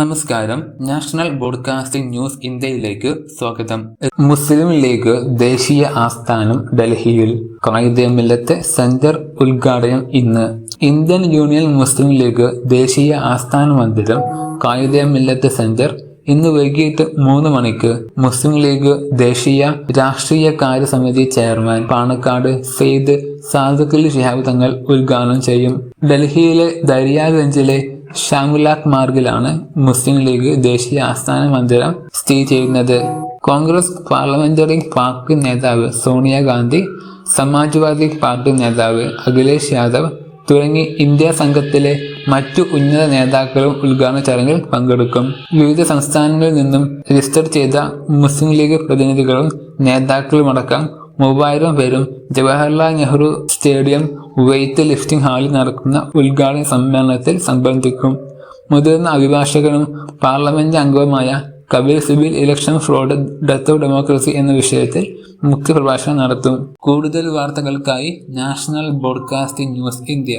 നമസ്കാരം. National broadcasting news ഇന്ത്യയിലേക്ക് സ്വാഗതം. മുസ്ലിം ലീഗ് ദേശീയ ആസ്ഥാനം ഡൽഹിയിൽ. കായികമില്ലത്തെ മില്ലത്ത് സെന്റർ ഉദ്ഘാടനം ഇന്ന്. ഇന്ത്യൻ യൂണിയൻ മുസ്ലിം ലീഗ് ദേശീയ ആസ്ഥാന മന്ദിരം കായികമില്ലത്തെ മില്ലത്ത് സെന്റർ ഇന്ന് വൈകിട്ട് മൂന്ന് മണിക്ക്. മുസ്ലിം ലീഗ് ദേശീയ രാഷ്ട്രീയ കാര്യ സമിതി ചെയർമാൻ പാണക്കാട് സെയ്ദ് സാദുഖലി ശിഹാബ് തങ്ങൾ ഉദ്ഘാടനം ചെയ്യും. ഡൽഹിയിലെ ദരിയാഗഞ്ചിലെ ഷാമുലാഖ് മാർഗിലാണ് മുസ്ലിം ലീഗ് ദേശീയ ആസ്ഥാന മന്ദിരം സ്ഥിതി ചെയ്യുന്നത്. കോൺഗ്രസ് പാർലമെന്ററി പാർട്ടി നേതാവ് സോണിയാഗാന്ധി സമാജ്വാദി പാർട്ടി നേതാവ് അഖിലേഷ് യാദവ് തുടങ്ങി ഇന്ത്യ സംഘത്തിലെ മറ്റു ഉന്നത നേതാക്കളും ഉദ്ഘാടന ചടങ്ങിൽ പങ്കെടുക്കും. വിവിധ സംസ്ഥാനങ്ങളിൽ നിന്നും രജിസ്റ്റർ ചെയ്ത മുസ്ലിം ലീഗ് പ്രതിനിധികളും നേതാക്കളുമടക്കം മൂവായിരം പേരും Jawaharlal Nehru stadium weight lifting ഹാളിൽ നടക്കുന്ന ഉദ്ഘാടന സമ്മേളനത്തിൽ സംബന്ധിക്കും. മുതിർന്ന അഭിഭാഷകനും പാർലമെന്റ് അംഗവുമായ Kapil Sibal election fraud death of democracy എന്ന വിഷയത്തിൽ മുഖ്യപ്രഭാഷണം നടത്തും. കൂടുതൽ വാർത്തകൾക്കായി നാഷണൽ ബ്രോഡ്കാസ്റ്റിംഗ് ന്യൂസ് ഇന്ത്യ.